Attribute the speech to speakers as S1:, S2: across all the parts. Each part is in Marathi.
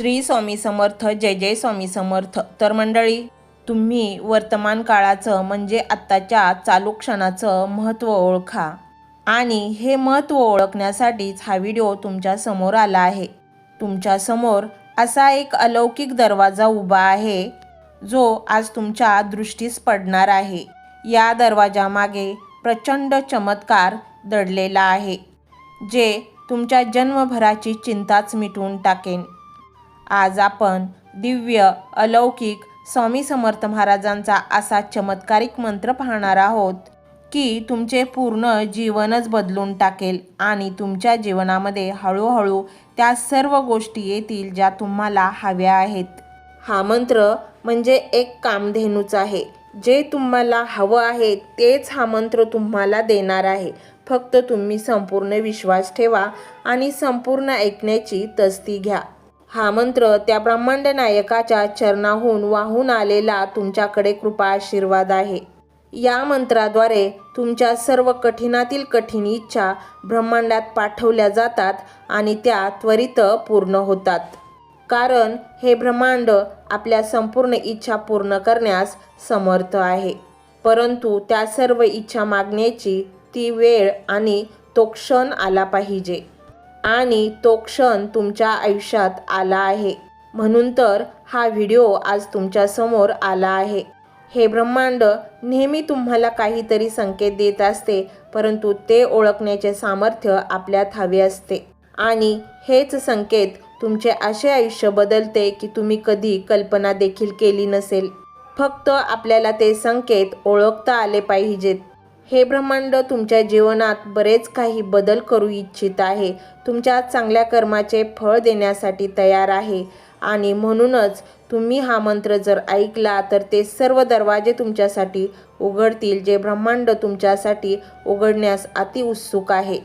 S1: श्री स्वामी समर्थ जय जय स्वामी समर्थ. तर मंडळी तुम्ही वर्तमान काळाचं म्हणजे आत्ताच्या चालू क्षणाचं महत्त्व ओळखा. आणि हे महत्त्व ओळखण्यासाठीच हा व्हिडिओ तुमच्यासमोर आला आहे. तुमच्यासमोर असा एक अलौकिक दरवाजा उभा आहे जो आज तुमच्या दृष्टीस पडणार आहे. या दरवाजामागे प्रचंड चमत्कार दडलेला आहे जे तुमच्या जन्मभराची चिंताच मिटवून टाकेन. आज आपण दिव्य अलौकिक स्वामी समर्थ महाराजांचा असा चमत्कारिक मंत्र पाहणार आहोत की तुमचे पूर्ण जीवनच बदलून टाकेल आणि तुमच्या जीवनामध्ये हळूहळू त्या सर्व गोष्टी येतील ज्या तुम्हाला हव्या आहेत. हा मंत्र म्हणजे एक कामधेनूच आहे. जे तुम्हाला हवं आहे तेच हा मंत्र तुम्हाला देणार आहे. फक्त तुम्ही संपूर्ण विश्वास ठेवा आणि संपूर्ण ऐकण्याची तस्ती घ्या. हा मंत्र त्या ब्रह्मांड नायकाच्या चरणाहून वाहून आलेला तुमच्याकडे कृपा आशीर्वाद आहे. या मंत्राद्वारे तुमच्या सर्व कठीणातील कठीण इच्छा ब्रह्मांडात पाठवल्या जातात आणि त्या त्वरित पूर्ण होतात. कारण हे ब्रह्मांड आपल्या संपूर्ण इच्छा पूर्ण करण्यास समर्थ आहे. परंतु त्या सर्व इच्छा मागण्याची ती वेळ आणि तो क्षण आला पाहिजे. आणि तो क्षण तुमच्या आयुष्यात आला आहे. म्हणून तर हा व्हिडिओ आज तुमच्यासमोर आला आहे. हे ब्रह्मांड नेहमी तुम्हाला काहीतरी संकेत देत असते परंतु ते ओळखण्याचे सामर्थ्य आपल्यात हवे असते. आणि हेच संकेत तुमचे असे आयुष्य बदलते की तुम्ही कधी कल्पना देखील केली नसेल. फक्त आपल्याला ते संकेत ओळखता आले पाहिजेत. हे ब्रह्मांड तुमच्या जीवनात बरेच काही बदल करू इच्छित आहे. तुमच्या चांगल्या कर्माचे फळ देण्यासाठी तयार आहे. आणि म्हणूनच तुम्ही हा मंत्र जर ऐकला तर ते सर्व दरवाजे तुमच्यासाठी उघडतील जे ब्रह्मांड तुमच्यासाठी उघडण्यास अति उत्सुक आहे.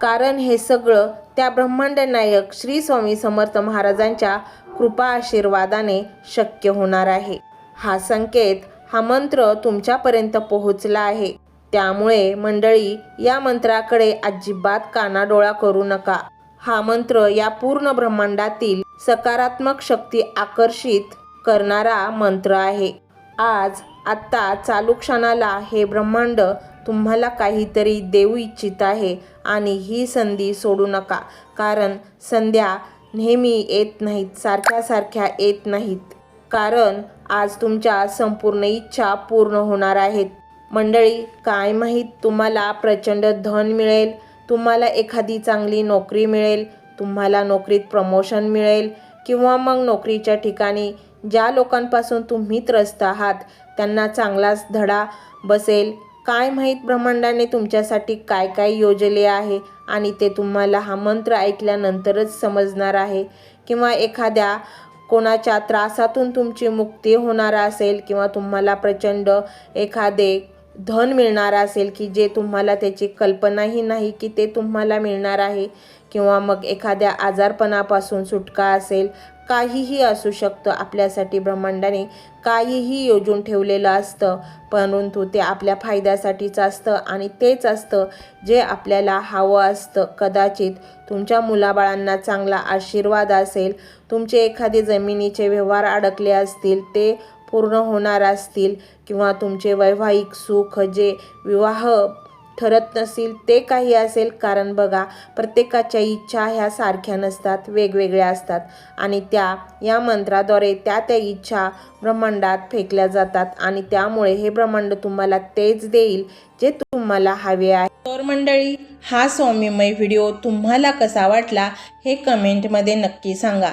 S1: कारण हे सगळं त्या ब्रह्मांड नायक श्री स्वामी समर्थ महाराजांच्या कृपा आशीर्वादाने शक्य होणार आहे. हा संकेत हा मंत्र तुमच्यापर्यंत पोहोचला आहे. त्यामुळे मंडळी या मंत्राकडे अजिबात कानाडोळा करू नका. हा मंत्र या पूर्ण ब्रह्मांडातील सकारात्मक शक्ती आकर्षित करणारा मंत्र आहे. आज आत्ता चालू क्षणाला हे ब्रह्मांड तुम्हाला काहीतरी देऊ इच्छित आहे आणि ही संधी सोडू नका कारण संध्या नेहमी येत नाहीत सारख्या सारख्या येत नाहीत. कारण आज तुमच्या संपूर्ण इच्छा पूर्ण होणार आहेत. मंडळी काय माहीत तुम्हाला प्रचंड धन मिळेल तुम्हाला एखादी चांगली नोकरी मिळेल तुम्हाला नोकरीत प्रमोशन मिळेल किंवा मग नोकरीच्या ठिकाणी ज्या लोकांपासून तुम्ही त्रस्त आहात त्यांना चांगलाच धडा बसेल. काय माहीत ब्रह्मांडाने तुमच्यासाठी काय काय योजले आहे आणि ते तुम्हाला हा मंत्र ऐकल्यानंतरच समजणार आहे किंवा एखाद्या कोणाच्या त्रासातून तुमची मुक्ती होणार असेल किंवा तुम्हाला प्रचंड एखादे धन मिळणार असेल की जे तुम्हाला त्याची कल्पनाही नाही की ते तुम्हाला मिळणार आहे किंवा मग एखाद्या आजारपणापासून सुटका असेल काहीही असू शकतं आपल्यासाठी ब्रह्मांडाने. काहीही योजून ठेवलेलं असतं परंतु ते आपल्या फायद्यासाठीच असतं आणि तेच असतं जे आपल्याला हवं असतं. कदाचित तुमच्या मुलाबाळांना चांगला आशीर्वाद असेल तुमचे एखादे जमिनीचे व्यवहार अडकले असतील ते पूर्ण होणार असतील किंवा तुमचे वैवाहिक सुख जे विवाह ठरत नसेल ते काही असेल. कारण बघा प्रत्येकाच्या इच्छा ह्या सारख्या नसतात वेगवेगळ्या असतात. आणि त्या या मंत्राद्वारे त्या त्या इच्छा ब्रह्मांडात फेकल्या जातात. आणि त्यामुळे हे ब्रह्मांड तुम्हाला तेच देईल जे तुम्हाला हवे आहे. तर मंडळी हा सौम्यमय व्हिडिओ तुम्हाला कसा वाटला हे कमेंटमध्ये नक्की सांगा.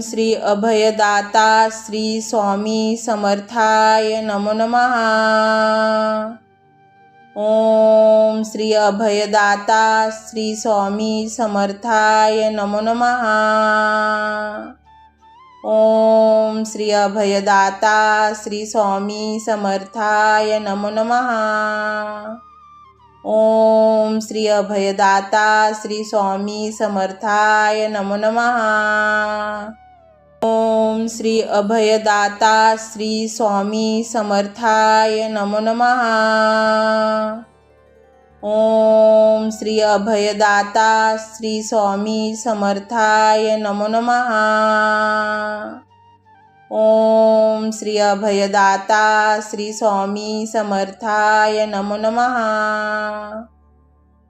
S1: श्री अभयदाता श्री स्वामी समर्थाय नमो नमः। ओम श्री अभयदाता श्री स्वामी समर्थाय नमो नमः। ओम श्री अभयदाता श्री स्वामी समर्थाय नमो नमः। ओम श्री अभयदाता श्री स्वामी समर्थाय नमो नमः। ओम श्री अभयदाता श्री स्वामी समर्थाय नमो नमः। ओम श्री अभयदाता श्री स्वामी समर्थाय नमो नमः। ओम श्री अभयदाता श्री स्वामी समर्थाय नमो नमः।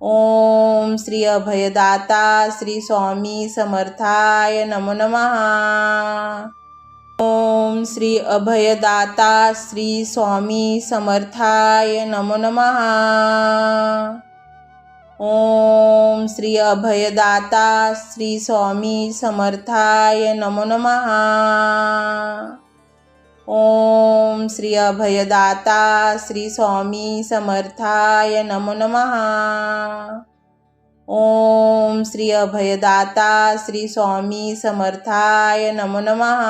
S1: ओम श्री अभयदाता श्री स्वामी समर्थाय नमो नमः. ओम श्री अभयदाता श्री स्वामी समर्थाय नमो नमः. ओम श्री अभयदाता श्री स्वामी समर्थाय नमो नमः. ओम श्री अभयदाता श्री स्वामी समर्थाय नमो नमः. ओम श्री अभयदाता श्री स्वामी समर्थाय नमो नमः.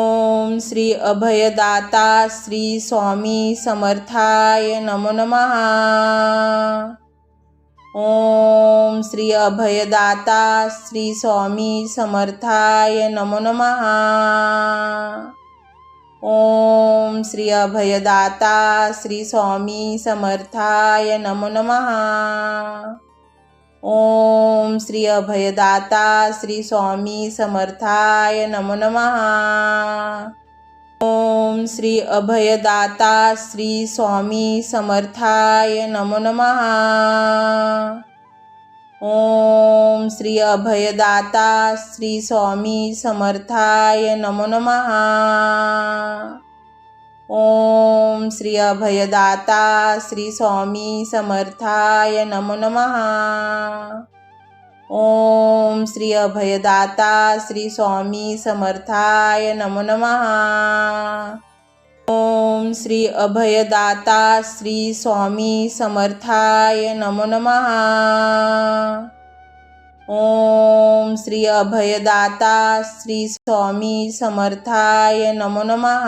S1: ओम श्री अभयदाता श्री स्वामी समर्थाय नमो नमः. ओम श्री अभयदाता श्री स्वामी समर्थाय नमो नमः. ओम श्री अभयदाता श्री स्वामी समर्थाय नमो नमः. ओम श्री अभयदाता श्री स्वामी समर्थाय नमो नमः. ओम श्री अभयदाता श्री स्वामी समर्थाय नमो नमः. ओम श्री अभयदाता श्री स्वामी समर्थाय नमो नमः. ओम श्री अभयदाता श्री स्वामी समर्थाय नमो नमः. ओम श्री अभयदाता श्री स्वामी समर्थाय नमो नमः. ओम श्री अभयदाता श्री स्वामी समर्थाय नमो नमः. ओम श्री अभयदाता श्री स्वामी समर्थाय नमो नमः.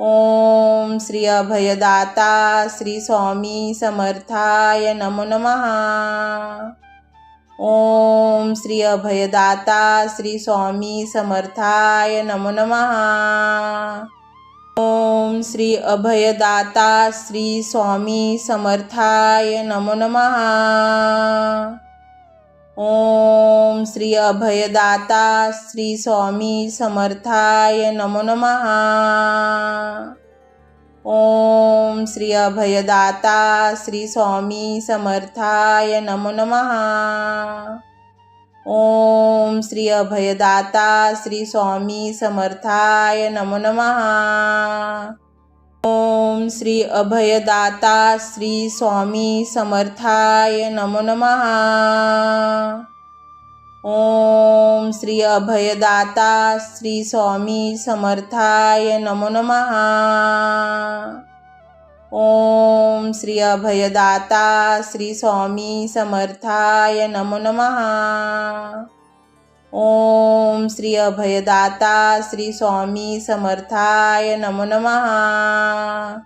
S1: ओम श्री अभयदाता श्री स्वामी समर्थाय नमो नमः. ओम श्री अभयदाता श्री स्वामी समर्थाय नमो नमः. ओम श्री अभयदाता श्री स्वामी समर्थाय नमो नमः. ओम श्री अभयदाता श्री स्वामी समर्थाय नमो नमः. ओम श्री अभयदाता श्री स्वामी समर्थाय नमो नमः. ओम श्री अभयदाता श्री स्वामी समर्थाय नमो नमः. ओम श्री अभयदाता श्री स्वामी समर्थाय नमो नमः. ओम श्री अभयदाता श्री स्वामी समर्थाय नमो नमः. ओम श्री अभयदाता श्री स्वामी समर्थाय नमो नमः. ओम श्री अभयदाता श्री स्वामी समर्थाय नमो नमः.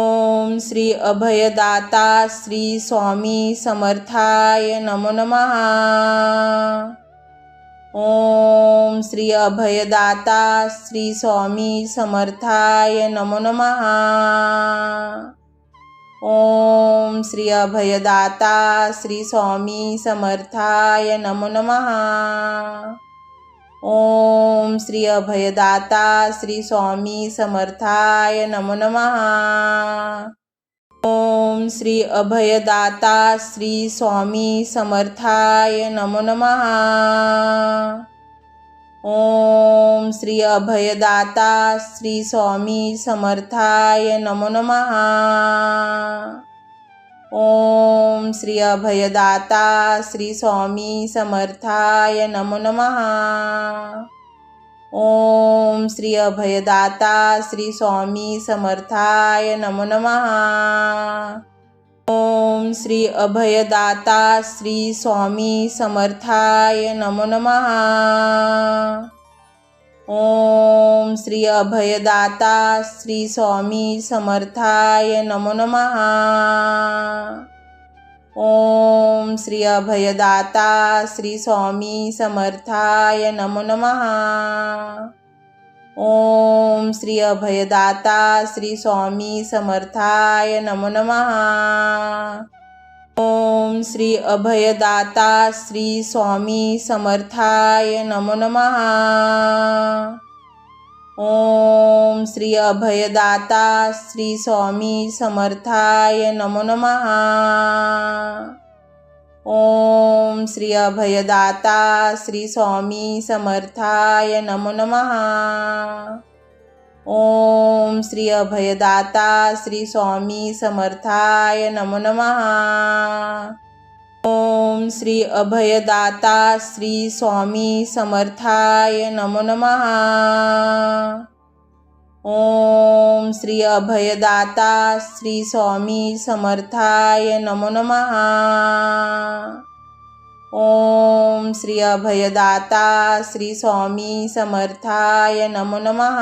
S1: ओम श्री अभयदाता श्री स्वामी समर्थाय नमो नमः. ओम श्री अभयदाता श्री स्वामी समर्थाय नमो नमः. ओम श्री अभयदाता श्री स्वामी समर्थाय नमो नमः। ओम श्री अभयदाता श्री स्वामी समर्थाय नमो नमः। ओम श्री अभयदाता श्री स्वामी समर्थाय नमो नमः। ओम श्री अभयदाता श्री स्वामी समर्थाय नमो नमः. ओम श्री अभयदाता श्री स्वामी समर्थाय नमो नमः. ओम श्री अभयदाता श्री स्वामी समर्थाय नमो नमः. ओम श्री अभयदाता श्री स्वामी समर्थाय नमो नमः. ओम श्री अभयदाता श्री स्वामी समर्थाय नमो नमः. ओम श्री अभयदाता श्री स्वामी समर्थाय नमो नमः. ओम श्री अभयदाता श्री स्वामी समर्थाय नमो नमहा ओम श्री अभयदाता श्री स्वामी समर्थाय नमो नमहा ओम श्री अभयदाता श्री स्वामी समर्थाय नमो नमहा ओम श्री अभयदाता श्री स्वामी समर्थाय नमो नमः. ओम श्री अभयदाता श्री स्वामी समर्थाय नमो नमः. ओम श्री अभयदाता श्री स्वामी समर्थाय नमो नमः. ओम श्री अभयदाता श्री स्वामी समर्थाय नमो नमः. ओम श्री अभयदाता श्री स्वामी समर्थाय नमो नमः.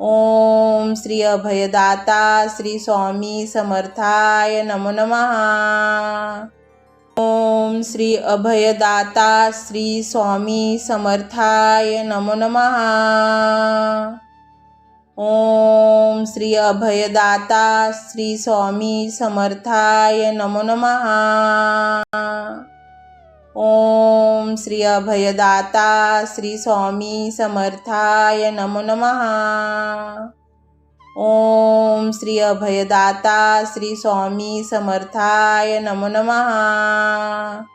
S1: ओम श्री अभयदाता श्री स्वामी समर्थाय नमो नमः. ओम श्री अभयदाता श्री स्वामी समर्थाय नमो नमः. ओम श्री अभयदाता श्री स्वामी समर्थाय नमो नमः. ओम श्री अभयदाता श्री स्वामी समर्थाय नमो नमः. ओम श्री अभयदाता श्री स्वामी समर्थाय नमो नमहा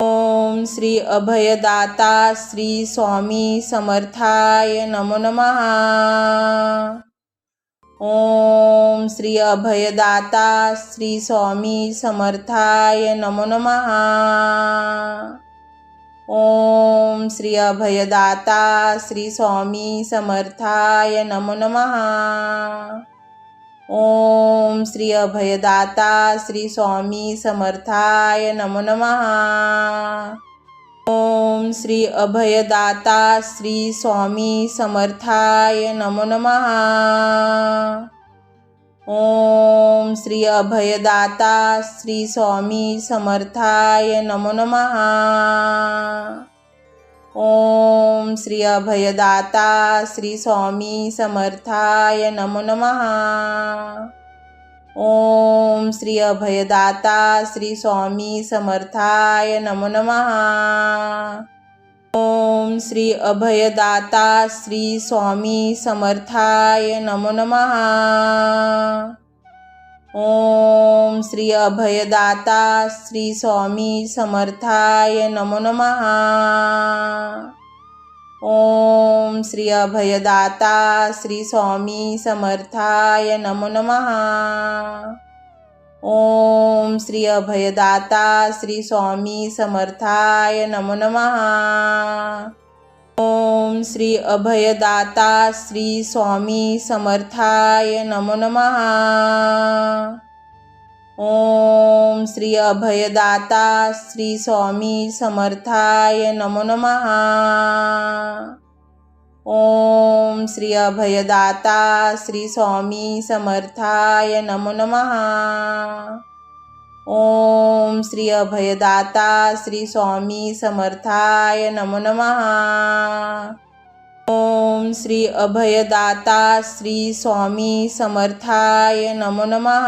S1: ओम श्री अभयदाता श्री स्वामी समर्थाय नमो नमहा ओम श्री अभयदाता श्री स्वामी समर्थाय नमो नमहा श्री अभयदाता श्री स्वामी समर्थाय नमो नमः। ओम श्री अभयदाता श्री स्वामी समर्थाय नमो नमः। ओम श्री अभयदाता श्री स्वामी समर्थाय नमो नमः। ओम श्री अभयदाता श्री स्वामी समर्थाय नमो नमः। ओम श्री अभयदाता श्री स्वामी समर्थाय नमो नमः. ओम श्री अभयदाता श्री स्वामी समर्थाय नमो नमः. ओम श्री अभयदाता श्री स्वामी समर्थाय नमो नमः. ओम श्री अभयदाता श्री स्वामी समर्थाय नमो नमः. ओम श्री अभयदाता श्री स्वामी समर्थाय नमो नमः. ओम श्री अभयदाता श्री स्वामी समर्थाय नमो नमः. ओम श्री अभयदाता श्री स्वामी समर्थाय नमो नमः। ओम श्री अभयदाता श्री स्वामी समर्थाय नमो नमः। ओम श्री अभयदाता श्री स्वामी समर्थाय नमो नमः। ओम श्री अभयदाता श्री स्वामी समर्थाय नमो नमः. ओम श्री अभयदाता श्री स्वामी समर्थाय नमो नमः.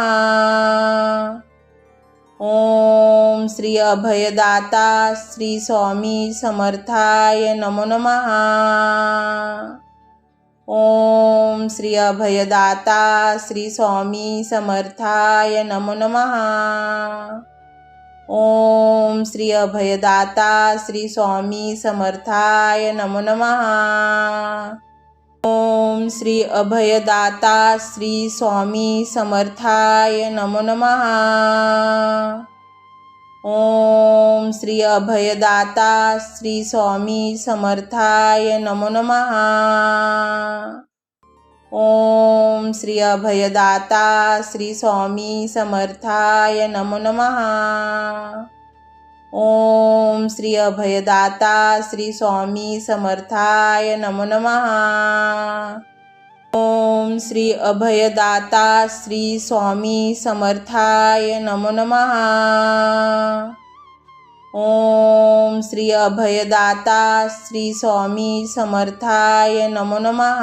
S1: ओम श्री अभयदाता श्री स्वामी समर्थाय नमो नमः. ओम श्री अभयदाता श्री स्वामी समर्थाय नमो नमः. ओम श्री अभयदाता श्री स्वामी समर्थाय नमो नमः. ओम श्री अभयदाता श्री स्वामी समर्थाय नमो नमः. ओम श्री अभयदाता श्री स्वामी समर्थाय नमो नमः. ओम श्री अभयदाता श्री स्वामी समर्थाय नमो नमः. ओम श्री अभयदाता श्री स्वामी समर्थाय नमो नमः. ओम श्री अभयदाता श्री स्वामी समर्थाय नमो नमः. ओम श्री अभयदाता श्री स्वामी समर्थाय नमो नमः.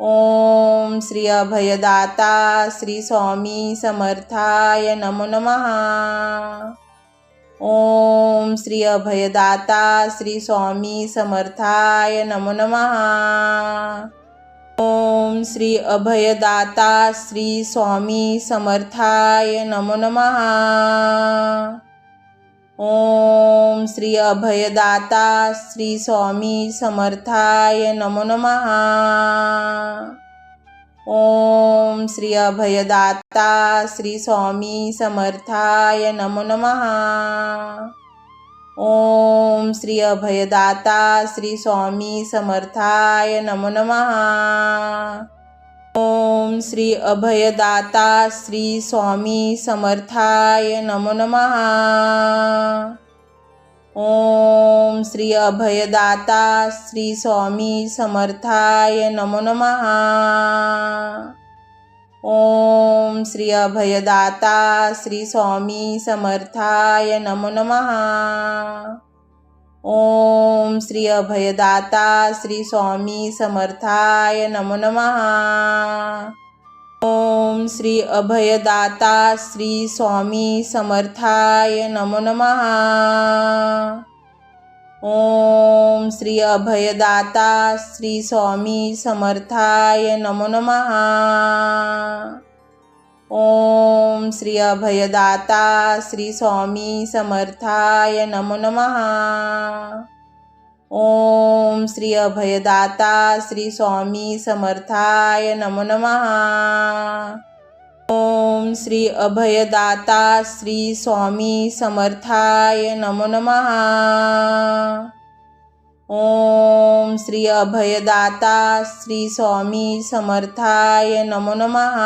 S1: ओम श्री अभयदाता श्री स्वामी समर्थाय नमो नमः. ओम श्री अभयदाता श्री स्वामी समर्थाय नमो नमः. ओम श्री अभयदाता श्री स्वामी समर्थाय नमो नमः. ओम श्री अभयदाता श्री स्वामी समर्थाय नमो नमः. ओम श्री अभयदाता श्री स्वामी समर्थाय नमो नमः. ओम श्री अभयदाता श्री स्वामी समर्थाय नमो नमः. ओम श्री अभयदाता श्री स्वामी समर्थाय नमो नमः. ओम श्री अभयदाता श्री स्वामी समर्थाय नमो नमः. ओम श्री अभयदाता श्री स्वामी समर्थाय नमो नमः. ओम श्री अभयदाता श्री स्वामी समर्थाय नमो नमः. ओम श्री अभयदाता श्री स्वामी समर्थाय नमो नमः। ओम श्री अभयदाता श्री स्वामी समर्थाय नमो नमः। ओम श्री अभयदाता श्री स्वामी समर्थाय नमो नमः। ओम श्री अभयदाता श्री स्वामी समर्थाय नमो नमः. ओम श्री अभयदाता श्री स्वामी समर्थाय नमो नमः. ओम श्री अभयदाता श्री स्वामी समर्थाय नमो नमः.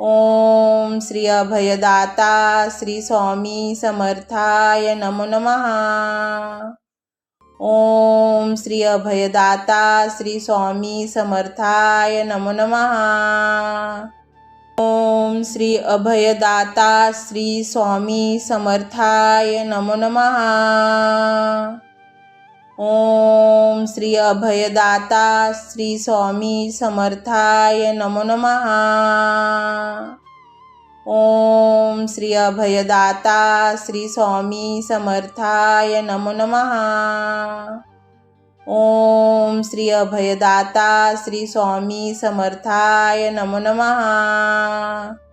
S1: ओम श्री अभयदाता श्री स्वामी समर्थाय नमो नमः. ओम श्री अभयदाता श्री स्वामी समर्थाय नमो नमः. ओम श्री अभयदाता श्री स्वामी समर्थाय नमो नमः. ओम श्री अभयदाता श्री स्वामी समर्थाय नमो नमः. ओम श्री अभयदाता श्री स्वामी समर्थाय नमो नमः. ओम श्री अभयदाता श्री स्वामी समर्थाय नमो नमः.